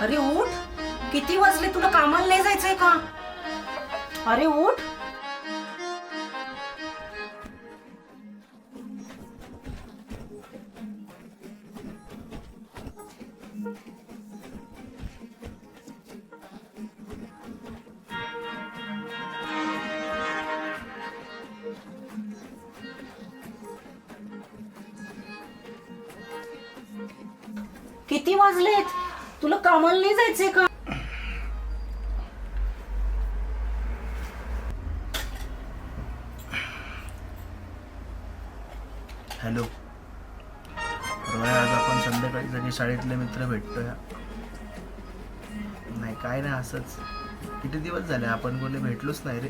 अरे उठ. किती वाजले? तुला कामाला नाही जायचंय का? अरे उठ. किती वाजलेत? कामाला नाही जायचंय का? हॅलो. रोया आज आपण संध्याकाळी सगळे शाळेतले मित्र भेटतोय. नाही काय नाही असंच. किती दिवस झाले? आपण कोणी भेटलोच नाही रे.